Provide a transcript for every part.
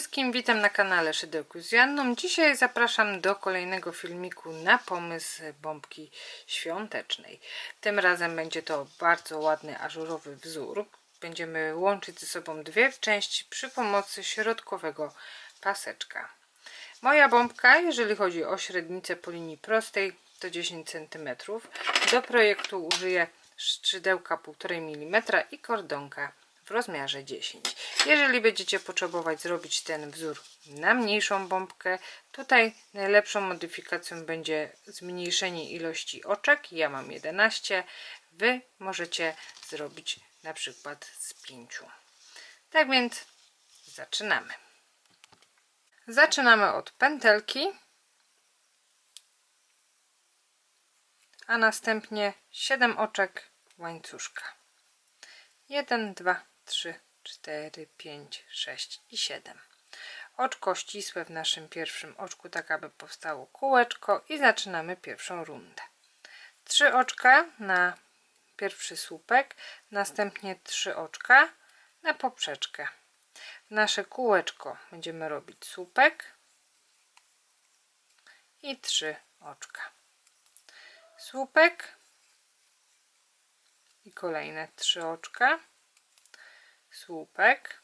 wszystkim, witam na kanale Szydełku z Janną. Dzisiaj zapraszam do kolejnego filmiku na pomysł bombki świątecznej. Tym razem będzie to bardzo ładny ażurowy wzór. Będziemy łączyć ze sobą dwie części przy pomocy środkowego paseczka. Moja bombka, jeżeli chodzi o średnicę po linii prostej, to 10 cm. Do projektu użyję skrzydełka 1,5 mm i kordonka w rozmiarze 10. Jeżeli będziecie potrzebować zrobić ten wzór na mniejszą bombkę, tutaj najlepszą modyfikacją będzie zmniejszenie ilości oczek. Ja mam 11, Wy możecie zrobić na przykład z 5. Tak więc zaczynamy. Zaczynamy od pętelki, a następnie 7 oczek łańcuszka. 1, 2, 3, 4, 5, 6 i 7. Oczko ścisłe w naszym pierwszym oczku, tak aby powstało kółeczko i zaczynamy pierwszą rundę. Trzy oczka na pierwszy słupek, następnie trzy oczka na poprzeczkę. Nasze kółeczko będziemy robić słupek i trzy oczka. Słupek i kolejne trzy oczka słupek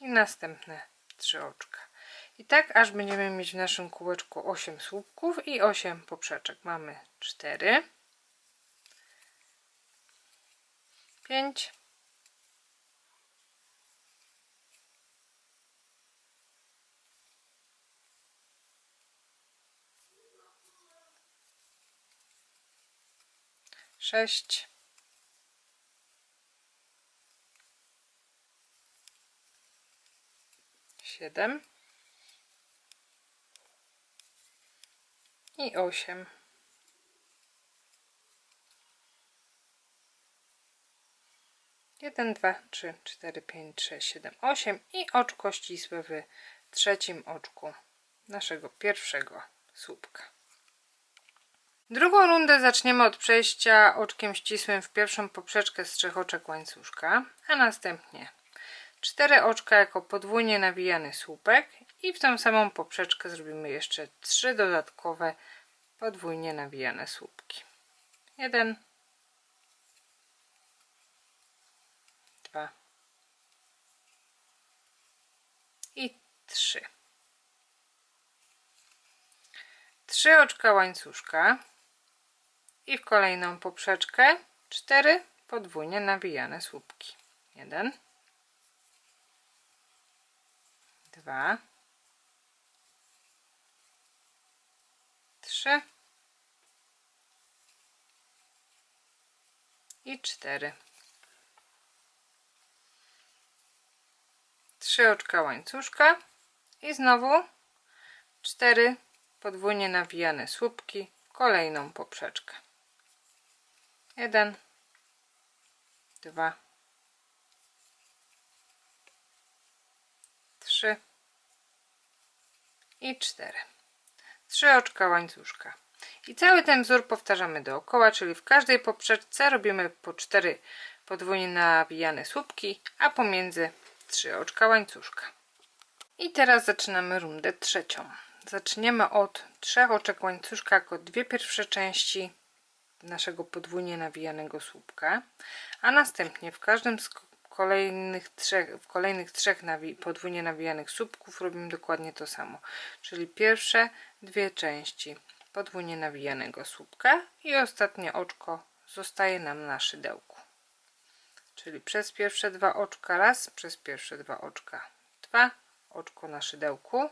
i następne trzy oczka. I tak aż będziemy mieć w naszym kółeczku 8 słupków i 8 poprzeczek. Mamy 4 5 6 siedem i osiem. Jeden, dwa, trzy, cztery, pięć, sześć, siedem, osiem i oczko ścisłe w trzecim oczku naszego pierwszego słupka. Drugą rundę zaczniemy od przejścia oczkiem ścisłym w pierwszą poprzeczkę z trzech oczek łańcuszka, a następnie cztery oczka jako podwójnie nawijany słupek i w tą samą poprzeczkę zrobimy jeszcze trzy dodatkowe podwójnie nawijane słupki. Jeden, dwa i trzy. Trzy oczka łańcuszka i w kolejną poprzeczkę cztery podwójnie nawijane słupki. Jeden, dwa, trzy. I cztery. Trzy oczka łańcuszka i znowu cztery podwójnie nawijane słupki kolejną poprzeczkę. Jeden, dwa, trzy i cztery. Trzy oczka łańcuszka. I cały ten wzór powtarzamy dookoła, czyli w każdej poprzeczce robimy po cztery podwójnie nawijane słupki, a pomiędzy trzy oczka łańcuszka. I teraz zaczynamy rundę trzecią. Zaczniemy od trzech oczek łańcuszka jako dwie pierwsze części naszego podwójnie nawijanego słupka, a następnie w każdym z kolejnych trzech, w kolejnych trzech nawi podwójnie nawijanych słupków robimy dokładnie to samo, czyli pierwsze dwie części podwójnie nawijanego słupka i ostatnie oczko zostaje nam na szydełku. Czyli przez pierwsze dwa oczka raz, przez pierwsze dwa oczka dwa, oczko na szydełku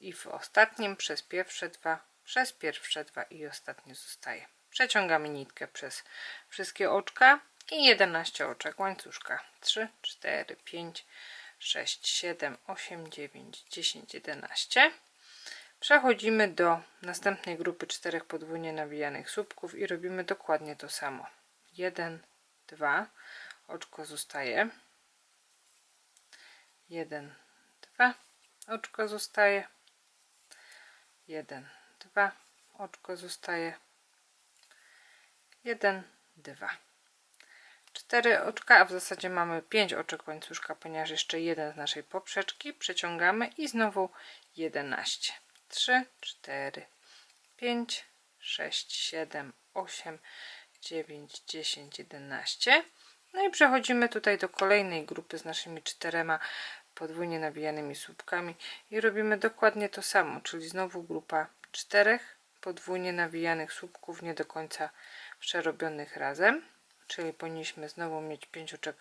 i w ostatnim przez pierwsze dwa, przez pierwsze dwa i ostatnie zostaje. Przeciągamy nitkę przez wszystkie oczka i 11 oczek łańcuszka. 3, 4, 5, 6, 7, 8, 9, 10, 11 przechodzimy do następnej grupy czterech podwójnie nawijanych słupków i robimy dokładnie to samo. 1, 2 oczko zostaje. 1, 2 oczko zostaje. 1, 2 oczko zostaje. 1, 2 4 oczka, a w zasadzie mamy 5 oczek łańcuszka, ponieważ jeszcze jeden z naszej poprzeczki przeciągamy i znowu 11. 3, 4, 5, 6, 7, 8, 9, 10, 11. No i przechodzimy tutaj do kolejnej grupy z naszymi czterema podwójnie nawijanymi słupkami i robimy dokładnie to samo, czyli znowu grupa czterech podwójnie nawijanych słupków nie do końca przerobionych razem, czyli powinniśmy znowu mieć 5 oczek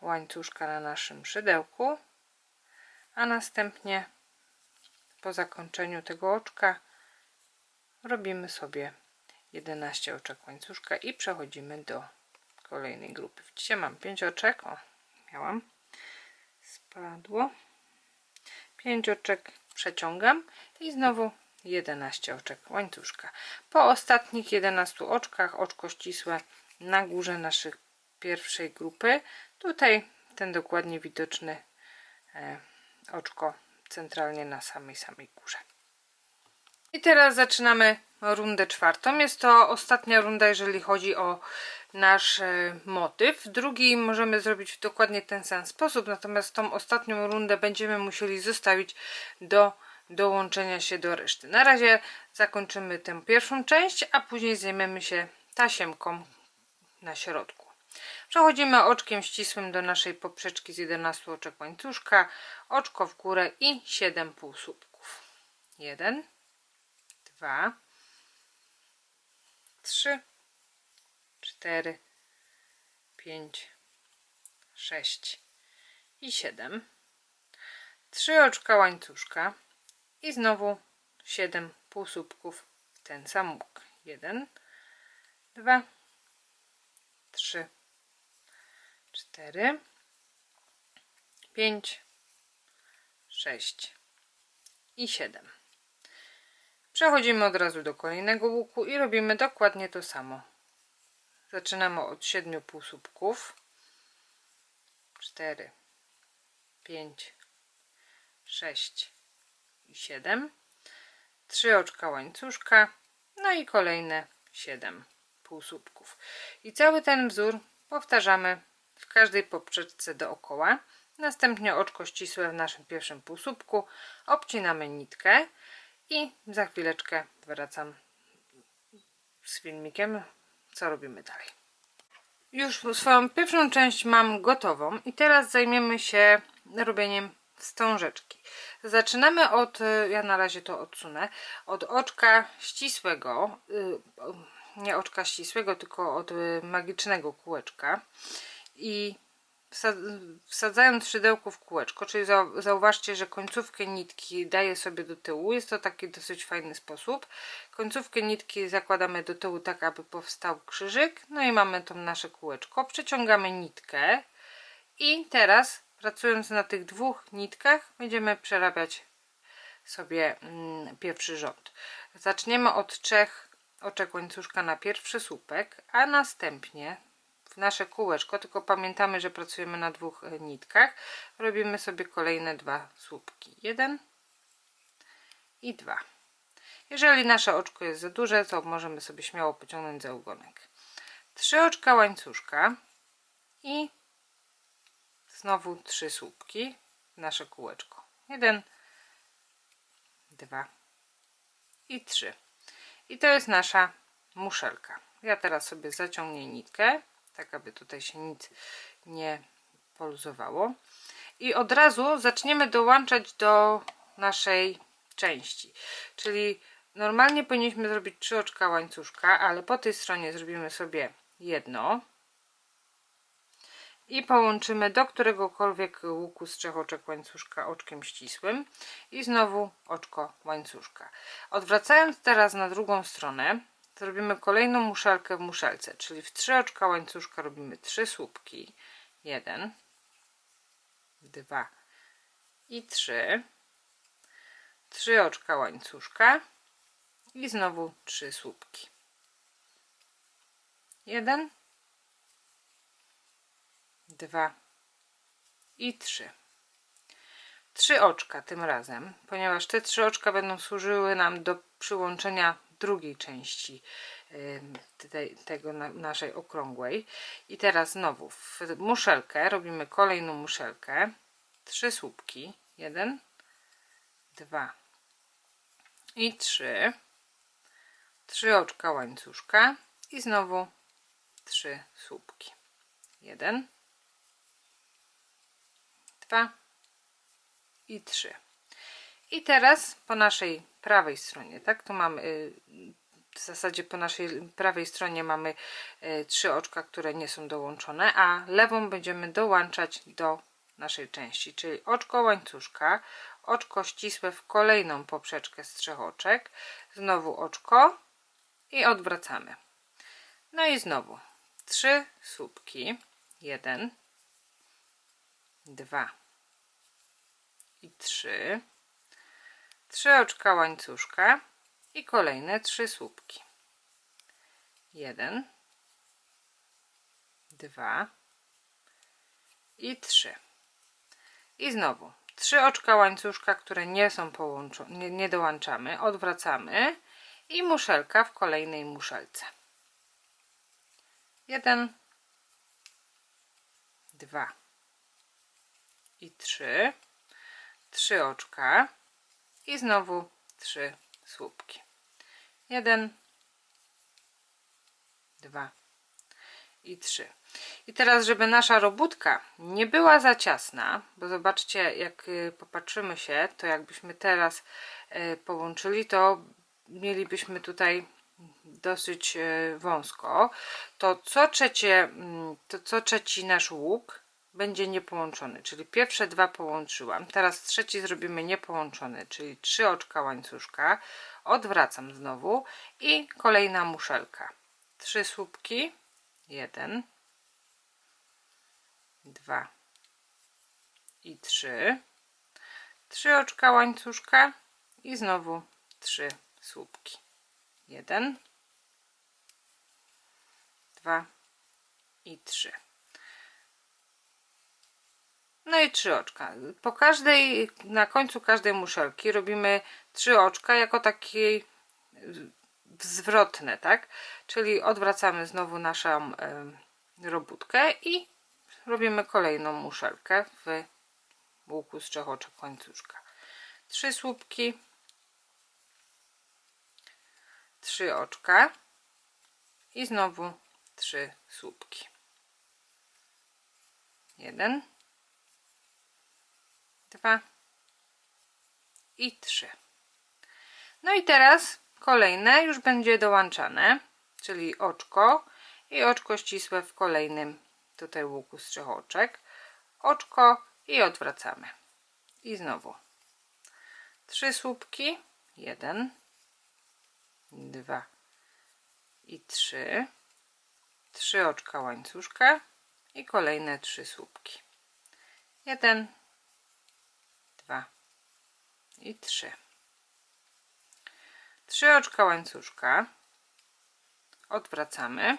łańcuszka na naszym szydełku, a następnie po zakończeniu tego oczka robimy sobie 11 oczek łańcuszka i przechodzimy do kolejnej grupy. Widzicie, mam 5 oczek, o, miałam, spadło, 5 oczek przeciągam i znowu 11 oczek łańcuszka. Po ostatnich 11 oczkach, oczko ścisłe na górze naszych pierwszej grupy, tutaj ten dokładnie widoczny e, oczko centralnie na samej samej górze. I teraz zaczynamy rundę czwartą. Jest to ostatnia runda, jeżeli chodzi o nasz e, motyw. Drugi możemy zrobić w dokładnie ten sam sposób, natomiast tą ostatnią rundę będziemy musieli zostawić do dołączenia się do reszty. Na razie zakończymy tę pierwszą część, a później zajmiemy się tasiemką na środku. Przechodzimy oczkiem ścisłym do naszej poprzeczki z 11 oczek łańcuszka, oczko w górę i 7 półsłupków. 1, 2, 3, 4, 5, 6 i 7. 3 oczka łańcuszka i znowu 7 półsłupków w ten sam łuk. 1, 2, 3, 4, 5, 6 i 7. Przechodzimy od razu do kolejnego łuku i robimy dokładnie to samo. Zaczynamy od 7 półsłupków. 4, 5, 6 i 7. 3 oczka łańcuszka. No i kolejne 7 półsłupków. I cały ten wzór powtarzamy w każdej poprzeczce dookoła. Następnie oczko ścisłe w naszym pierwszym półsłupku. Obcinamy nitkę i za chwileczkę wracam z filmikiem, co robimy dalej. Już swoją pierwszą część mam gotową i teraz zajmiemy się robieniem wstążeczki. Zaczynamy od, ja na razie to odsunę, od oczka ścisłego, y, nie oczka ścisłego, tylko od magicznego kółeczka i wsadzając szydełko w kółeczko, czyli zauważcie, że końcówkę nitki daję sobie do tyłu, jest to taki dosyć fajny sposób. Końcówkę nitki zakładamy do tyłu tak, aby powstał krzyżyk, no i mamy to nasze kółeczko. Przeciągamy nitkę i teraz pracując na tych dwóch nitkach będziemy przerabiać sobie mm, pierwszy rząd. Zaczniemy od trzech oczek łańcuszka na pierwszy słupek, a następnie nasze kółeczko, tylko pamiętamy, że pracujemy na dwóch e, nitkach. Robimy sobie kolejne dwa słupki. Jeden i dwa. Jeżeli nasze oczko jest za duże, to możemy sobie śmiało pociągnąć za ogonek. Trzy oczka łańcuszka i znowu trzy słupki w nasze kółeczko. Jeden, dwa i trzy. I to jest nasza muszelka. Ja teraz sobie zaciągnię nitkę tak aby tutaj się nic nie poluzowało. I od razu zaczniemy dołączać do naszej części. Czyli normalnie powinniśmy zrobić trzy oczka łańcuszka, ale po tej stronie zrobimy sobie jedno i połączymy do któregokolwiek łuku z trzech oczek łańcuszka oczkiem ścisłym i znowu oczko łańcuszka. Odwracając teraz na drugą stronę, zrobimy kolejną muszelkę w muszelce, czyli w trzy oczka łańcuszka robimy trzy słupki. Jeden, dwa i trzy. Trzy oczka łańcuszka i znowu trzy słupki. Jeden, dwa i trzy. Trzy oczka tym razem, ponieważ te trzy oczka będą służyły nam do przyłączenia drugiej części ym, tej, tego na, naszej okrągłej. I teraz znowu w muszelkę robimy kolejną muszelkę. Trzy słupki. Jeden, dwa i trzy. Trzy oczka łańcuszka i znowu trzy słupki. Jeden, dwa i trzy. I teraz po naszej prawej stronie, tak? Tu mamy y, w zasadzie po naszej prawej stronie mamy y, trzy oczka, które nie są dołączone, a lewą będziemy dołączać do naszej części, czyli oczko łańcuszka, oczko ścisłe w kolejną poprzeczkę z trzech oczek, znowu oczko i odwracamy. No i znowu trzy słupki, jeden, dwa. I trzy, trzy oczka łańcuszka i kolejne trzy słupki. Jeden, dwa. I trzy. I znowu trzy oczka łańcuszka, które nie są połączone, nie, nie dołączamy, odwracamy i muszelka w kolejnej muszelce. Jeden, dwa i trzy. Trzy oczka i znowu trzy słupki. Jeden, dwa i trzy. I teraz, żeby nasza robótka nie była za ciasna, bo zobaczcie, jak y, popatrzymy się, to jakbyśmy teraz y, połączyli, to mielibyśmy tutaj dosyć y, wąsko, to co trzecie, mm, to co trzeci nasz łuk będzie niepołączony, czyli pierwsze dwa połączyłam, teraz trzeci zrobimy niepołączony, czyli trzy oczka łańcuszka, odwracam znowu i kolejna muszelka, trzy słupki, jeden, dwa. I trzy, trzy oczka łańcuszka i znowu trzy słupki, jeden, dwa. I trzy. No i trzy oczka. Po każdej, na końcu każdej muszelki robimy trzy oczka jako takie zwrotne, tak? Czyli odwracamy znowu naszą y, robótkę i robimy kolejną muszelkę w łuku z trzech oczek łańcuszka. Trzy słupki, trzy oczka i znowu trzy słupki. Jeden, dwa i trzy. No i teraz kolejne już będzie dołączane, czyli oczko i oczko ścisłe w kolejnym tutaj łuku z trzech oczek. Oczko i odwracamy. I znowu trzy słupki, jeden, dwa i trzy, trzy oczka łańcuszka i kolejne trzy słupki. Jeden, i trzy. Trzy oczka łańcuszka odwracamy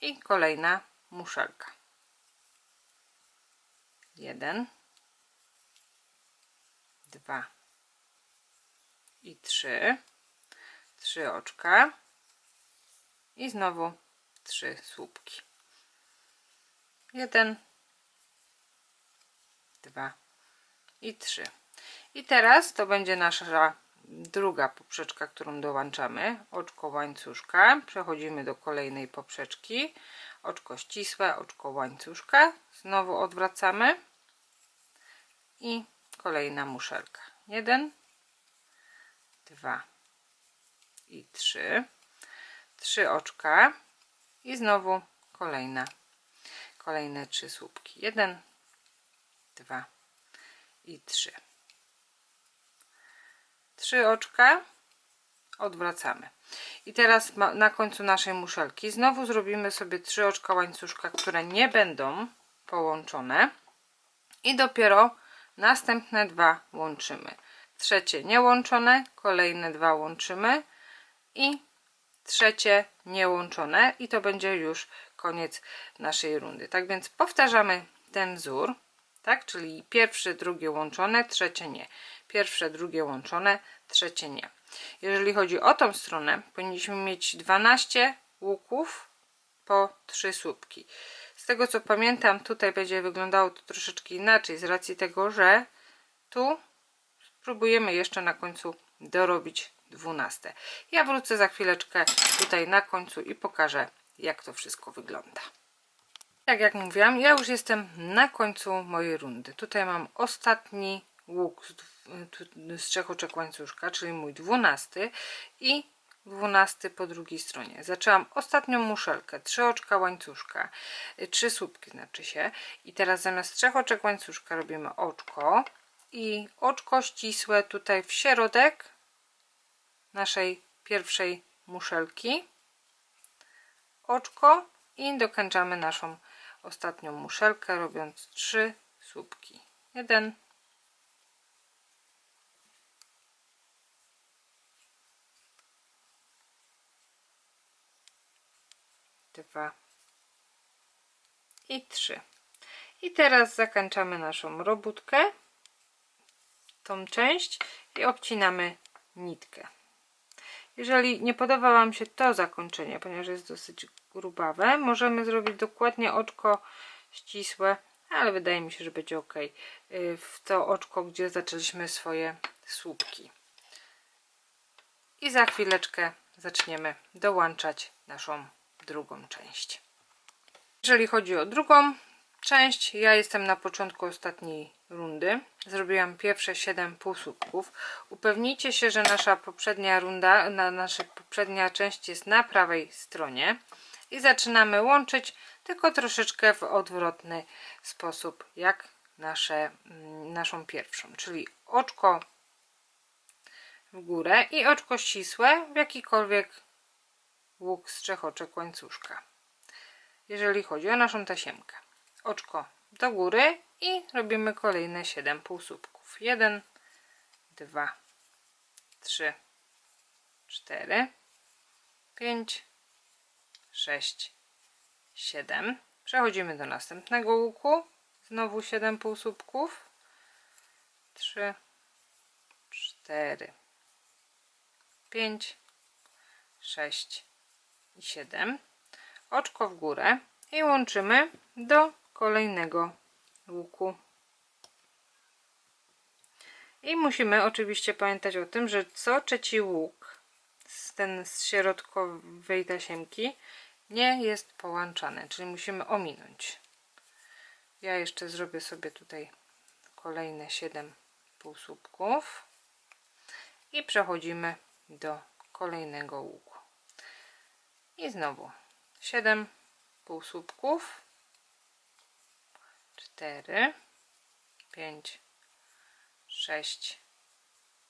i kolejna muszelka. Jeden, dwa i trzy. Trzy oczka i znowu trzy słupki. Jeden, dwa i trzy. I teraz to będzie nasza druga poprzeczka, którą dołączamy. Oczko łańcuszka. Przechodzimy do kolejnej poprzeczki. Oczko ścisłe, oczko łańcuszka. Znowu odwracamy. I kolejna muszelka. Jeden, dwa i trzy. Trzy oczka. I znowu kolejna. Kolejne trzy słupki. Jeden, dwa i trzy trzy oczka odwracamy. I teraz na końcu naszej muszelki. Znowu zrobimy sobie trzy oczka łańcuszka które nie będą połączone. I dopiero następne dwa łączymy. Trzecie niełączone kolejne dwa łączymy. I trzecie niełączone. I to będzie już koniec naszej rundy. Tak więc powtarzamy ten wzór tak czyli pierwsze drugie łączone trzecie nie pierwsze, drugie łączone, trzecie nie. Jeżeli chodzi o tą stronę, powinniśmy mieć 12 łuków po trzy słupki. Z tego co pamiętam, tutaj będzie wyglądało to troszeczkę inaczej, z racji tego, że tu spróbujemy jeszcze na końcu dorobić 12. Ja wrócę za chwileczkę tutaj na końcu i pokażę, jak to wszystko wygląda. Tak jak mówiłam, ja już jestem na końcu mojej rundy. Tutaj mam ostatni łuk z, trzech oczek łańcuszka, czyli mój 12 i 12 po drugiej stronie. Zaczęłam ostatnią muszelkę, trzy oczka łańcuszka, trzy słupki znaczy się. I teraz zamiast trzech oczek łańcuszka robimy oczko i oczko ścisłe tutaj w środek naszej pierwszej muszelki. Oczko i dokończamy naszą ostatnią muszelkę robiąc trzy słupki. Jeden, dwa i trzy. I teraz zakończamy naszą robótkę, tą część i obcinamy nitkę. Jeżeli nie podoba Wam się to zakończenie, ponieważ jest dosyć grubawe, możemy zrobić dokładnie oczko ścisłe, ale wydaje mi się, że będzie ok. W to oczko, gdzie zaczęliśmy swoje słupki. I za chwileczkę zaczniemy dołączać naszą drugą część. Jeżeli chodzi o drugą część, ja jestem na początku ostatniej rundy. Zrobiłam pierwsze 7 półsłupków. Upewnijcie się, że nasza poprzednia runda, na, nasza poprzednia część jest na prawej stronie. I zaczynamy łączyć, tylko troszeczkę w odwrotny sposób, jak nasze, mm, naszą pierwszą. Czyli oczko w górę i oczko ścisłe w jakikolwiek łuk z trzech oczek łańcuszka. Jeżeli chodzi o naszą tasiemkę. Oczko do góry i robimy kolejne 7 półsłupków. 1, 2, 3, 4, 5, 6, 7. Przechodzimy do następnego łuku. Znowu 7 półsłupków. 3, 4, 5, 6 i 7. Oczko w górę i łączymy do kolejnego łuku. I musimy oczywiście pamiętać o tym, że co trzeci łuk ten z środkowej tasiemki nie jest połączany, czyli musimy ominąć. Ja jeszcze zrobię sobie tutaj kolejne 7 półsłupków i przechodzimy do kolejnego łuku. I znowu 7 półsłupków 4 5 6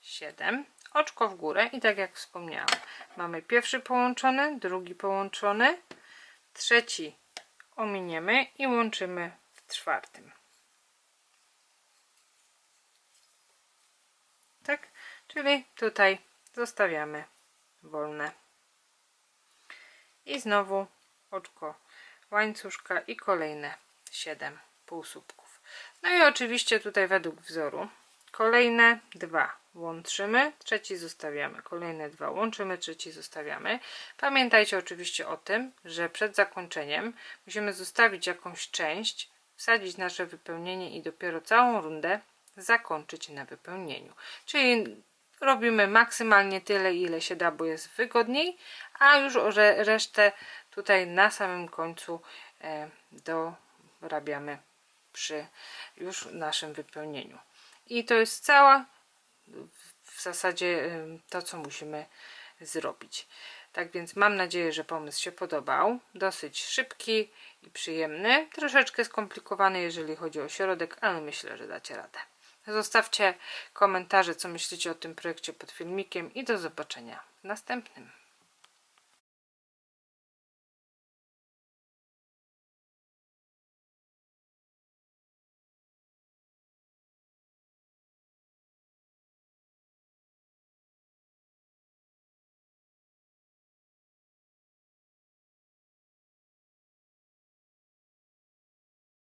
7 oczko w górę i tak jak wspomniałam mamy pierwszy połączony drugi połączony trzeci ominiemy i łączymy w czwartym. Tak? Czyli tutaj zostawiamy wolne. I znowu oczko łańcuszka i kolejne 7 półsłupków. No i oczywiście tutaj według wzoru kolejne dwa łączymy, trzeci zostawiamy, kolejne dwa łączymy, trzeci zostawiamy. Pamiętajcie oczywiście o tym, że przed zakończeniem musimy zostawić jakąś część, wsadzić nasze wypełnienie i dopiero całą rundę zakończyć na wypełnieniu. Czyli robimy maksymalnie tyle, ile się da, bo jest wygodniej, a już resztę tutaj na samym końcu e, dorabiamy przy już naszym wypełnieniu. I to jest cała w zasadzie to, co musimy zrobić. Tak więc mam nadzieję, że pomysł się podobał. Dosyć szybki i przyjemny. Troszeczkę skomplikowany, jeżeli chodzi o środek, ale myślę, że dacie radę. Zostawcie komentarze, co myślicie o tym projekcie pod filmikiem i do zobaczenia w następnym.